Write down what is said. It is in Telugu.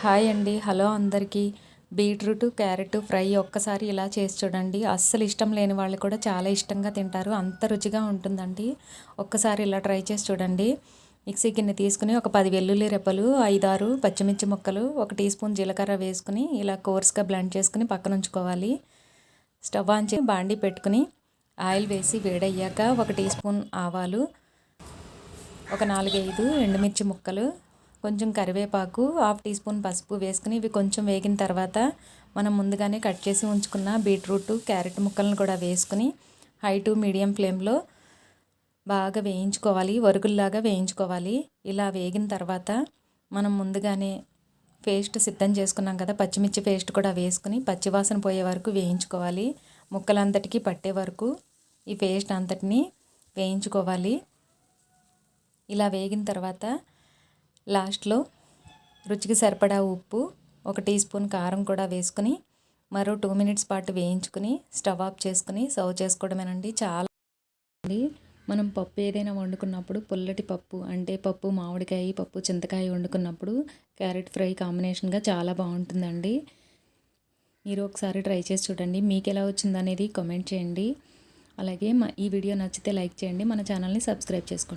హాయ్ అండి. హలో అందరికీ. బీట్రూట్ క్యారెట్ ఫ్రై ఒక్కసారి ఇలా చేసి చూడండి. అస్సలు ఇష్టం లేని వాళ్ళు కూడా చాలా ఇష్టంగా తింటారు. అంత రుచిగా ఉంటుందండి. ఒక్కసారి ఇలా ట్రై చేసి చూడండి. మిక్సీ గిన్నె తీసుకుని ఒక పది వెల్లుల్లి రెప్పలు ఐదారు పచ్చిమిర్చి ముక్కలు ఒక టీ స్పూన్ జీలకర్ర వేసుకుని ఇలా కోర్స్గా బ్లెండ్ చేసుకుని పక్కన ఉంచుకోవాలి స్టవ్ ఆన్ చేసి బాండి పెట్టుకుని ఆయిల్ వేసి వేడయ్యాక ఒక టీ స్పూన్ ఆవాలు ఒక నాలుగైదు ఎండుమిర్చి ముక్కలు కొంచెం కరివేపాకు హాఫ్ టీ స్పూన్ పసుపు వేసుకుని ఇవి కొంచెం వేగిన తర్వాత మనం ముందుగానే కట్ చేసి ఉంచుకున్న బీట్రూట్ క్యారెట్ ముక్కలను కూడా వేసుకుని హై టు మీడియం ఫ్లేమ్లో బాగా వేయించుకోవాలి వరుగుల్లాగా వేయించుకోవాలి. ఇలా వేగిన తర్వాత మనం ముందుగానే పేస్ట్ సిద్ధం చేసుకున్నాం కదా పచ్చిమిర్చి పేస్ట్ కూడా వేసుకుని పచ్చివాసన పోయే వరకు వేయించుకోవాలి. ముక్కలంతటికీ పట్టే వరకు ఈ పేస్ట్ అంతటిని వేయించుకోవాలి. ఇలా వేగిన తర్వాత లాస్ట్లో రుచికి సరిపడా ఉప్పు ఒక టీ స్పూన్ కారం కూడా వేసుకుని మరో టూ మినిట్స్ పాటు వేయించుకుని స్టవ్ ఆఫ్ చేసుకుని సర్వ్ చేసుకోవడమేనండి. చాలా మనం పప్పు ఏదైనా వండుకున్నప్పుడు పుల్లటి పప్పు అంటే పప్పు మామిడికాయ పప్పు చింతకాయ వండుకున్నప్పుడు క్యారెట్ ఫ్రై కాంబినేషన్గా చాలా బాగుంటుందండి. మీరు ఒకసారి ట్రై చేసి చూడండి. మీకు ఎలా వచ్చిందనేది కామెంట్ చేయండి. అలాగే మా ఈ వీడియో నచ్చితే లైక్ చేయండి. మన ఛానల్ని సబ్స్క్రైబ్ చేసుకోండి.